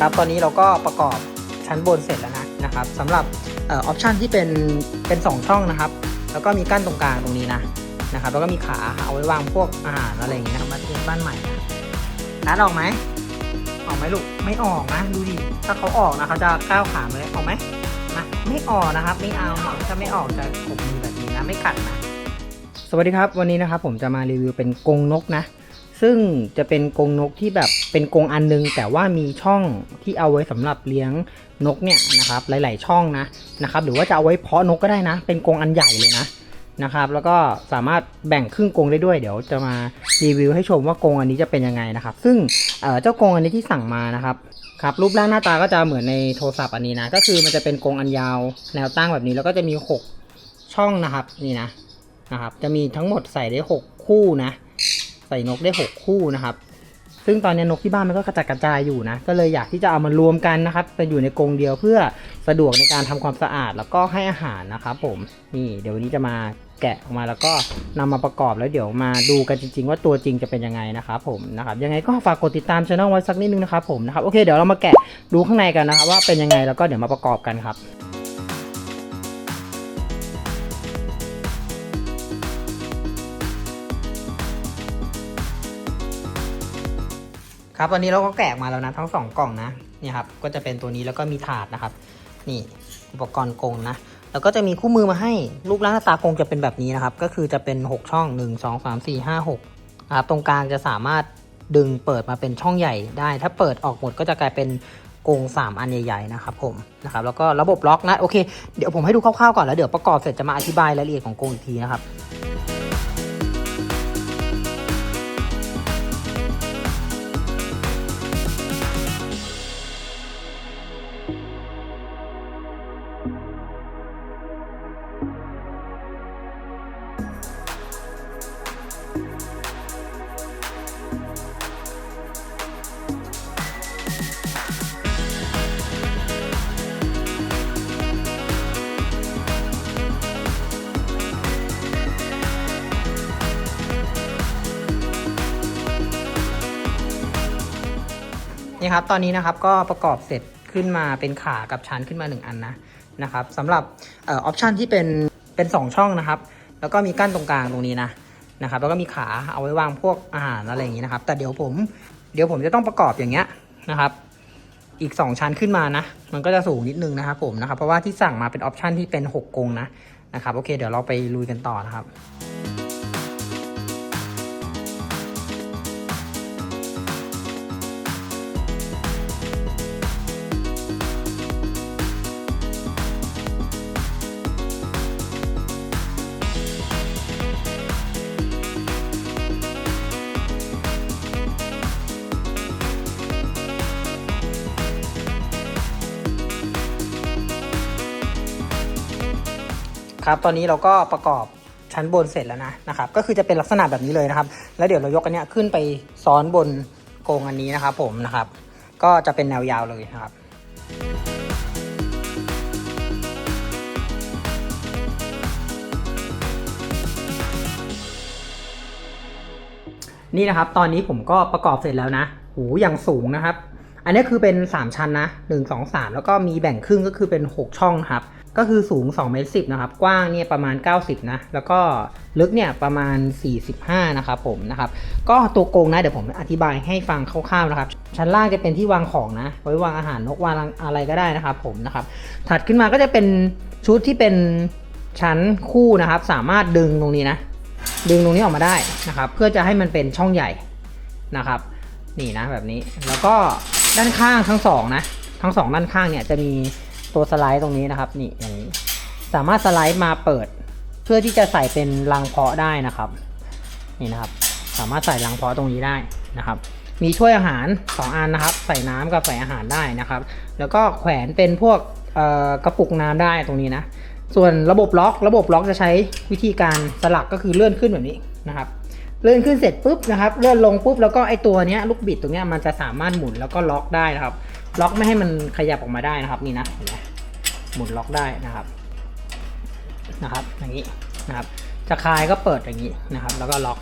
ครับตอนนี้เราก็ประกอบชั้นบนเสร็จแล้วนะนะครับสำหรับออปชันที่เป็นเป็นสองช่องนะครับ แล้วก็มีกั้นตรงกลางตรงนี้นะนะครับแล้วก็มีขาเอาไว้วางพวกอาหารอะไรอย่างเงี้ยนะมาเตรียมบ้านใหม่นะร้านออกไหมออกไหมลูกไม่ออกนะดูดิถ้าเขาออกนะเขาจะก้าวขามาเลยออกไหมมาไม่ออกนะครับ ไม่เอาถ้าไม่ออกจะขบมือแบบนี้นะไม่กัดนะสวัสดีครับวันนี้นะครับผมจะมารีวิวเป็นกรงนกนะ ซึ่งจะเป็นกรงนกที่แบบเป็นกรงอันนึง แต่ว่ามีช่องที่เอาไว้สำหรับเลี้ยงนกเนี่ยนะครับ หลาย ๆ ช่องนะนะครับ หรือว่าจะเอาไว้เพาะนกก็ได้นะ เป็นกรงอันใหญ่เลยนะนะครับ แล้วก็สามารถแบ่งครึ่งกรงได้ด้วย เดี๋ยวจะมารีวิวให้ชมว่ากรงอันนี้จะเป็นยังไงนะครับ ซึ่งเเจ้ากรงอันนี้ที่สั่งมานะครับครับรูปร่างหน้าตาก็จะเหมือนในโทรศัพท์อันนี้นะ ก็คือมันจะเป็นกรงอันยาวแนวตั้งแบบนี้ แล้วก็จะมีหกช่องนะครับนี่นะนะครับ จะมีทั้งหมดใส่ได้ 6 คู่นะ ใส่นกได้ 6 คู่นะครับ ซึ่งตอนนี้นกที่บ้านมันก็กระจัดกระจายอยู่นะ ก็เลยอยากที่จะเอามารวมกันนะครับเป็นอยู่ในกรงเดียวเพื่อสะดวกในการทำความสะอาดแล้วก็ให้อาหารนะครับผมนี่เดี๋ยววันนี้จะมาแกะออกมาแล้วก็นำมาประกอบแล้วเดี๋ยวมาดูกันจริง ๆ ว่าตัวจริงจะเป็นยังไงนะครับผมนะครับยังไงก็ฝากกดติดตามช่องไว้สักนิดนึงนะครับผมนะครับโอเคเดี๋ยวเรามาแกะดูข้างในกันนะครับว่าเป็นยังไงแล้วก็เดี๋ยวมาประกอบกันครับ ครับตอนนี้เราก็แกะมาแล้วนะทั้งสองกล่องนะนี่ครับก็จะเป็นตัวนี้แล้วก็มีถาดนะครับ นี่อุปกรณ์กงนะแล้วก็จะมีคู่มือมาให้รูปร่างหน้าตากงจะเป็นแบบนี้นะครับ ก็คือจะเป็น 6 ช่อง 1 2 3 4 5 6นะครับตรงกลางจะสามารถดึงเปิดมาเป็นช่องใหญ่ได้ ถ้าเปิดออกหมดก็จะกลายเป็นกง 3 อันใหญ่ๆนะครับผมนะครับแล้วก็ระบบล็อกนะโอเคเดี๋ยวผมให้ดูคร่าวๆก่อนแล้วเดี๋ยวประกอบเสร็จจะมาอธิบายรายละเอียดของกงอีกทีนะครับ นี่ครับ ตอนนี้นะครับก็ประกอบเสร็จขึ้นมาเป็นขากับชั้นขึ้นมา 1 อันนะนะครับสำหรับออปชันที่เป็นเป็น 2 ช่องนะครับ แล้วก็มีกั้นตรงกลางตรงนี้นะนะครับ แล้วก็มีขาเอาไว้วางพวกอาหารอะไรอย่างนี้นะครับ แต่เดี๋ยวผมเดี๋ยวผมจะต้องประกอบอย่างเงี้ยนะครับ อีก 2 ชั้นขึ้นมานะ มันก็จะสูงนิดนึงนะครับผมนะครับ เพราะว่าที่สั่งมาเป็นออปชันที่เป็น 6กรงนะนะครับ โอเค เดี๋ยวเราไปลุยกันต่อนะครับ ครับ ตอนนี้เราก็ประกอบชั้นบนเสร็จแล้วนะนะครับ ก็คือจะเป็นลักษณะแบบนี้เลยนะครับ แล้วเดี๋ยวเรายกอันเนี้ยขึ้นไปซ้อนบนโกรงอันนี้นะครับ ผมนะครับ ก็จะเป็นแนวยาวเลยนะครับนี่นะครับ ตอนนี้ผมก็ประกอบเสร็จแล้วนะ หูอย่างสูงนะครับ อันนี้คือเป็น 3 ชั้นนะ 1 2 3 แล้วก็มีแบ่งครึ่งก็คือเป็น 6 ช่องครับ ก็คือสูง2เมตร10นะครับ กว้างเนี่ยประมาณ 90 นะ แล้วก็ลึกเนี่ยประมาณ 45 นะครับผมนะครับ ก็ตัวโกงนะเดี๋ยวผมอธิบายให้ฟังคร่าวๆนะครับ ชั้นล่างจะเป็นที่วางของนะ ไว้วางอาหารนกวางอะไรก็ได้นะครับผมนะครับ ถัดขึ้นมาก็จะเป็นชุดที่เป็นชั้นคู่นะครับ สามารถดึงตรงนี้นะ ดึงตรงนี้ออกมาได้นะครับ เพื่อจะให้มันเป็นช่องใหญ่นะครับ นี่นะแบบนี้ แล้วก็ด้านข้างทั้งสองนะ ทั้งสองด้านข้างเนี่ยจะมีตัวสไลด์ตรงนี้นะครับ นี่อย่าง สามารถสไลด์มาเปิด เพื่อที่จะใส่เป็นรังเพาะได้นะครับ นี่นะครับ สามารถใส่รังเพาะตรงนี้ได้นะครับ มีถ้วยอาหาร 2 อันนะครับ ใส่น้ำกับใส่อาหารได้นะครับ แล้วก็แขวนเป็นพวกกระปุกน้ำได้ตรงนี้นะ ส่วนระบบล็อก ระบบล็อกจะใช้วิธีการสลักก็คือเลื่อนขึ้นแบบนี้นะครับเลื่อนขึ้นเสร็จปุ๊บนะครับเลื่อนลงปุ๊บแล้วก็ไอตัวเนี้ยลูกบิดตรงเนี้ยมันจะสามารถหมุนแล้วก็ล็อกได้นะครับ ล็อกไม่ให้มันขยับออกมาได้นะครับนี่นะเห็นไหมหมุนล็อกได้นะครับ นะครับอย่างนี้นะครับจะคลายก็เปิดอย่างนี้นะครับ แล้วก็ล็อก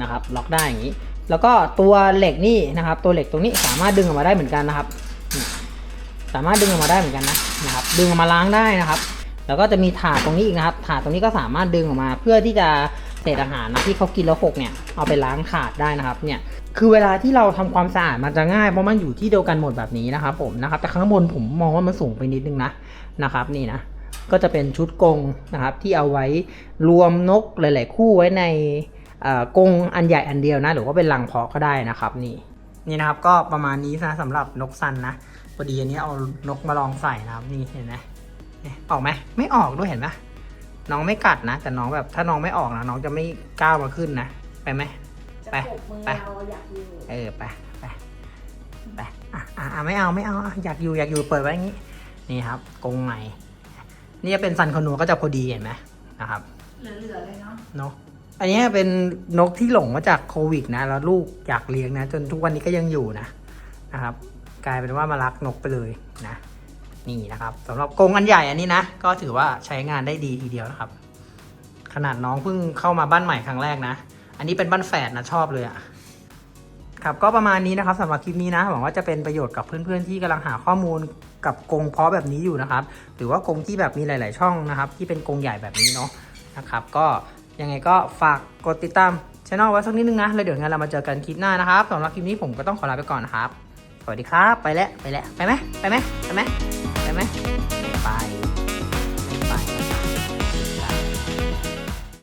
นะครับ ล็อกได้อย่างนี้ แล้วก็ตัวเหล็กนี่นะครับ ตัวเหล็กตรงนี้สามารถดึงออกมาได้เหมือนกันนะครับ สามารถดึงออกมาได้เหมือนกันนะนะครับ ดึงออกมาล้างได้นะครับ แล้วก็จะมีถาดตรงนี้อีกนะครับ ถาดตรงนี้ก็สามารถดึงออกมา เพื่อที่จะเศษอาหารนะที่เขากินแล้วหกเนี่ยเอาไปล้างถาดได้นะครับ เนี่ยคือเวลาที่เราทำความสะอาดมันจะง่ายเพราะมันอยู่ที่เดียวกันหมดแบบนี้นะครับ ผมนะครับ แต่ข้างบนผมมองว่ามันสูงไปนิดนึงนะนะครับ นี่นะ ก็จะเป็นชุดกรงนะครับที่เอาไว้รวมนกหลาย ๆ คู่ไว้ในกรงอันใหญ่อันเดียวนะ หรือว่าเป็นรังเพาะก็ได้นะครับนี่นี่นะครับก็ประมาณนี้นะสำหรับนกซันนะพอดีอันนี้เอานกมาลองใส่นะครับนี่เห็นไหมออกไหมไม่ออกด้วยเห็นไหมน้องไม่กัดนะ แต่น้องแบบถ้าน้องไม่ออกนะน้องจะไม่ก้าวมาขึ้นนะไปไหมไปไปเออไปไปไปอะอะไม่เอาไม่เอาอยากอยู่อยากอยู่เปิดไว้อย่างนี้ นี่ครับกรงใหม่ นี่จะเป็นซันคอนูก็จะพอดีเห็นไหมนะครับ เหลือๆเลยเนาะเนาะอันนี้เป็นนกที่หลงมาจากโควิดนะ แล้วลูกอยากเลี้ยงนะ จนทุกวันนี้ก็ยังอยู่นะนะครับ กลายเป็นว่ามารักนกไปเลยนะ นี่นะครับสำหรับกรงอันใหญ่อันนี้นะ ก็ถือว่าใช้งานได้ดีทีเดียวนะครับ ขนาดน้องเพิ่งเข้ามาบ้านใหม่ครั้งแรกนะ อันนี้เป็นบ้านแฝดนะชอบเลยอะครับก็ประมาณนี้นะครับสำหรับคลิปนี้นะหวังว่าจะเป็นประโยชน์กับเพื่อนๆที่กำลังหาข้อมูล กับกรงเพาะแบบนี้อยู่นะครับ หรือว่ากรงที่แบบมีหลาย ๆ ช่องนะครับ ที่เป็นกรงใหญ่แบบนี้เนาะนะครับ ก็ยังไงก็ฝากกดติดตามช่องไว้สักนิดนึงนะแล้วเดี๋ยวงั้นเรามาเจอกันคลิปหน้านะครับสำหรับคลิปนี้ผมก็ต้องขอลาไปก่อนนะครับ สวัสดีครับ ไปแล้วไปแล้วไปไหมไปไหมไปไหมไปไหม